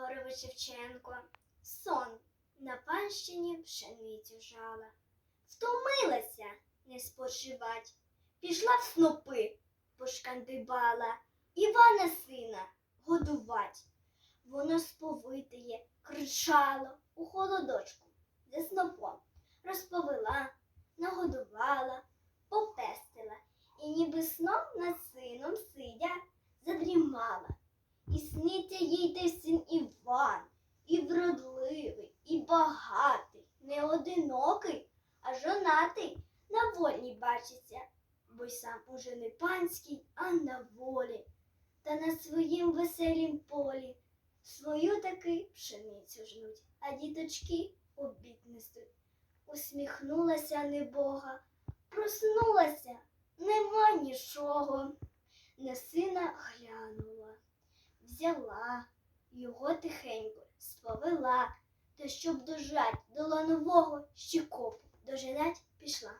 Григорович Шевченко. Сон на панщині пшеницю жала. Втомилася не спочивать, пішла в снопи, пошкандибала Івана сина годувать. Воно сповитиє, кричало у холодочку за снопом, розповела, нагодувала, попестила, і ніби сном над сином сидя задрімала. І сниться їй той син Іван, і вродливий, і багатий, не одинокий, а жонатий на вольній бачиться, бо й сам уже не панський, а на волі, та на своїм веселім полі свою таки пшеницю жнуть, а діточки обід несуть. Усміхнулася небога, проснулася, нема нічого. На сина глянула, взяла його тихенько, сповела, та щоб дожать до ланового щекопу, дожинать пішла.